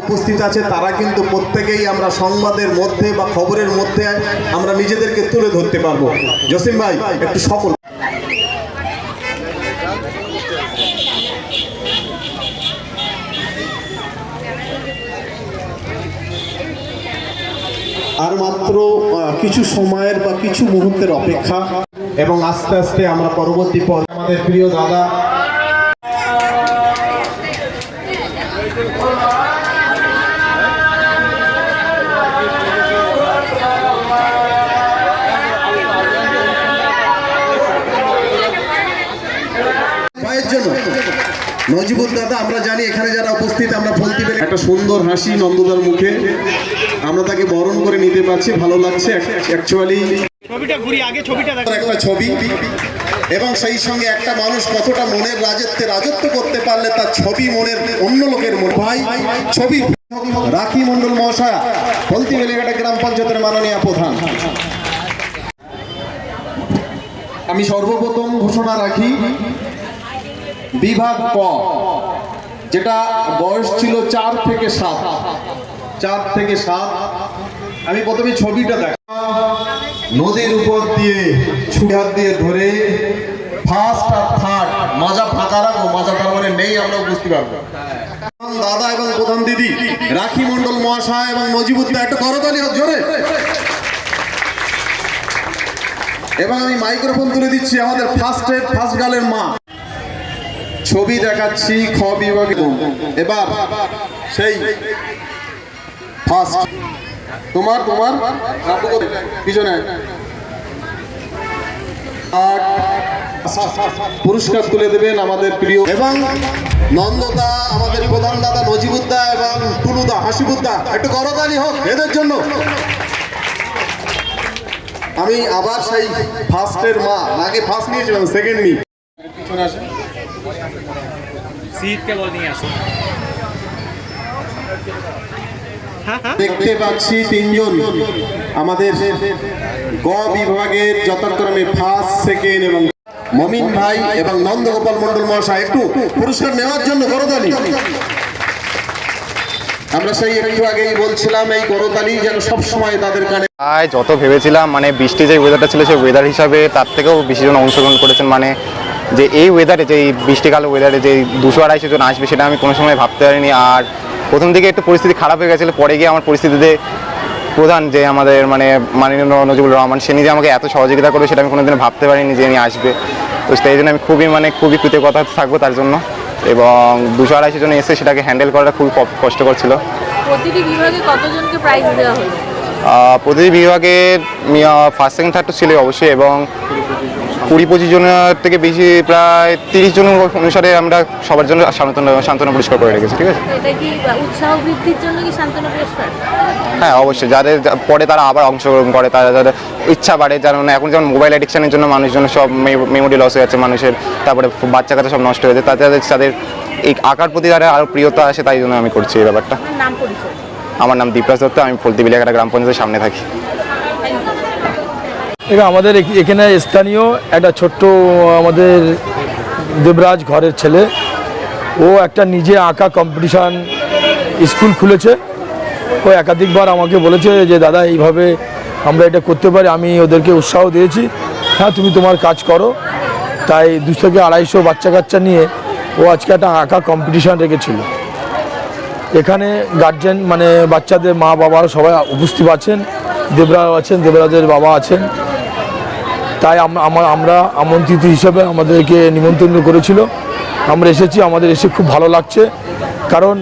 উপস্থিত আছে তারা কিন্তু প্রত্যেকেই আমরা সংবাদের মধ্যে বা খবরের মধ্যে আমরা নিজেদেরকে তুলে ধরতে পারব। জসিম ভাই একটু সকল আর মাত্র কিছু সময়ের বা কিছু মুহূর্তের অপেক্ষা। এবং আস্তে আস্তে আমরা পরবর্তী পর আমাদের প্রিয় দাদা জন্য। নজিবুল দাদা আমরা জানি এখানে যারা উপস্থিত আমরা বলতে পেরে একটা সুন্দর হাসি নন্দদার মুখে। আমরা তাকে বরণ করে নিতে পারছি ভালো লাগছে। অ্যাকচুয়ালি ছবিটা ঘুরি আগে ছবিটা একটা ছবি। এবং সেই সঙ্গে একটা মানুষ কতটা মনের রাজত্বে রাজত্ব করতে পারলে তার ছবি মনের অন্য লোকের মন ভাই ছবি। রাখি মন্ডল মহাশয়া বলতি বেলেঘাটা গ্রাম পঞ্চায়েতের মাননীয় প্রধান। আমি সর্বপ্রথম ঘোষণা রাখি বিভাগ ক, যেটা বয়স ছিল চার থেকে সাত। চার থেকে সাত। আমি প্রথমে ছবিটা দেখ নদীর উপর দিয়ে ছুটি হাত দিয়ে ধরে ফার্স্ট আর থার্ড মাজা ফাঁকা রাখো মাজা তার মানে নেই আমরা বুঝতে পারব। দাদা এবং প্রধান দিদি, রাখি মন্ডল মহাশয় এবং নজিবুদ্দা একটা করতালি জোরে। এবং আমি মাইক্রোফোন তুলে দিচ্ছি, আমাদের ফার্স্ট এড ফার্স্ট গার্লের মা। ছবি দেখাচ্ছি খ এবার সেই ফার্স্ট তোমার তোমার? পিছনে। পুরস্কার তুলে দেবেন আমাদের প্রিয় এবং নন্দদা, আমাদের প্রধান দাদা নজিবুদ্দা এবং টুলুদা হাসিবুদ্দা। একটু করতালি হোক এদের জন্য। আমি আবার সেই ফার্স্টের মা আগে ফার্স্ট নিয়েছিলাম সেকেন্ড নি পিছনে আসেন। সিট কেবল নিয়ে আসো। দেখতে পাচ্ছি তিনজন। আমাদের গ বিভাগের যথাক্রমে ফার্স্ট সেকেন্ড এবং মমিন ভাই এবং নন্দগোপাল মন্ডল মহাশয় একটু পুরস্কার নেওয়ার জন্য করতালি। আমরা সেই একটু আগেই বলছিলাম এই করতালি যেন সব সময় তাদের কানে যত ভেবেছিলাম মানে বৃষ্টি যে ওয়েদারটা ছিল সেই ওয়েদার হিসাবে তার থেকেও বেশি জন অংশগ্রহণ করেছেন মানে যে এই ওয়েদারে যে এই বৃষ্টিকাল ওয়েদারে যে দুশো আড়াইশো জন আসবে সেটা আমি কোনো সময় ভাবতে পারিনি। আর প্রথম দিকে একটু পরিস্থিতি খারাপ হয়ে গেছিল পরে গিয়ে আমার পরিস্থিতিতে প্রধান যে আমাদের মানে মাননীয় নজিবুল রহমান সে নিজে আমাকে এত সহযোগিতা করবে সেটা আমি কোনোদিন ভাবতে পারিনি যে উনি আসবে। তো সেই জন্য আমি খুবই মানে খুবই কৃতজ্ঞতা থাকব তার জন্য। এবং দুশো আড়াইশো জন এসে সেটাকে হ্যান্ডেল করাটা খুবই কষ্টকর ছিল। প্রতিটি বিভাগে কতজনকে প্রাইজ দেওয়া হলো? প্রতিটি বিভাগে ফার্স্ট সেকেন্ড থার্ড তো ছিল অবশ্যই এবং কুড়ি পঁচিশ জনের থেকে বেশি প্রায় তিরিশ জন অনুসারে আমরা সবার জন্য সান্ত্বনা সান্ত্বনা পুরস্কার করে রেখেছি ঠিক আছে? হ্যাঁ অবশ্যই। যাদের পরে তারা আবার অংশগ্রহণ করে তারা যাদের ইচ্ছা বাড়ে যেমন এখন যেমন মোবাইল অ্যাডিকশানের জন্য মানুষজন সব মেমোরি লস হয়ে যাচ্ছে মানুষের তারপরে বাচ্চা কাচ্চা সব নষ্ট হয়ে যাচ্ছে তাতে তাদের তাদের এই আঁকার প্রতি তারা আরও প্রিয়তা আসে তাই জন্য আমি করছি এই ব্যাপারটা। আমার নাম দীপরাজ দত্ত আমি ফলতি বিলিয়াঘাটা গ্রাম পঞ্চায়েতের সামনে থাকি। এখানে আমাদের এখ- এখানে স্থানীয় একটা ছোট্ট আমাদের দেবরাজ ঘরের ছেলে। ও একটা নিজে আঁকা কম্পিটিশান স্কুল খুলেছে। ও একাধিকবার আমাকে বলেছে যে, দাদা, এইভাবে আমরা এটা করতে পারি, আমি ওদেরকে উৎসাহ দিয়েছি। হ্যাঁ তুমি তোমার কাজ করো। তাই দু থেকে আড়াইশো বাচ্চা কাচ্চা নিয়ে ও আজকে একটা আঁকা কম্পিটিশান রেখেছিল। এখানে গার্জেন মানে বাচ্চাদের মা বাবারা সবাই উপস্থিত আছেন। দেবরাজ আছেন, দেবরাজের বাবা আছেন। তাই আমরা আমরা আমন্ত্রিত হিসেবে আমাদেরকে নিমন্ত্রণ করেছিল। আমরা এসেছি, আমাদের এসে খুব ভালো লাগছে। কারণ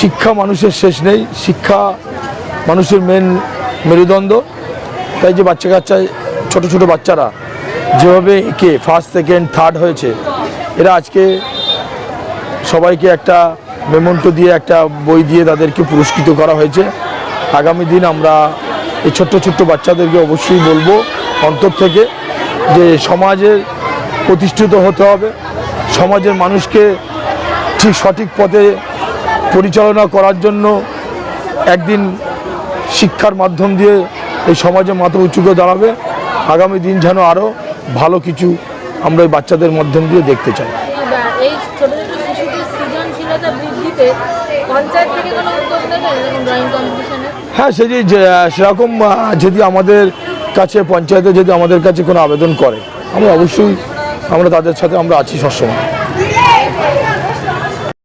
শিক্ষা মানুষের শেষ নেই, শিক্ষা মানুষের মেন মেরুদণ্ড। তাই যে বাচ্চা কাচ্চা ছোট ছোট বাচ্চারা যেভাবে এঁকে ফার্স্ট সেকেন্ড থার্ড হয়েছে, এরা আজকে সবাইকে একটা মেমন্টো দিয়ে, একটা বই দিয়ে তাদেরকে পুরস্কৃত করা হয়েছে। আগামী দিন আমরা এই ছোট্ট ছোট্ট বাচ্চাদেরকে অবশ্যই বলব অন্তর থেকে যে সমাজের প্রতিষ্ঠিত হতে হবে সমাজের মানুষকে ঠিক সঠিক পথে পরিচালনা করার জন্য একদিন শিক্ষার মাধ্যম দিয়ে এই সমাজে মাথা উঁচু করে দাঁড়াবে। আগামী দিন যেন আরও ভালো কিছু আমরা এই বাচ্চাদের মাধ্যম দিয়ে দেখতে চাই। হ্যাঁ সে যে যে, সেরকম যদি আমাদের কাছে, পঞ্চায়েতে যদি আমাদের কাছে কোনো আবেদন করে আমরা অবশ্যই আমরা তাদের সাথে আমরা আছি সবসময়।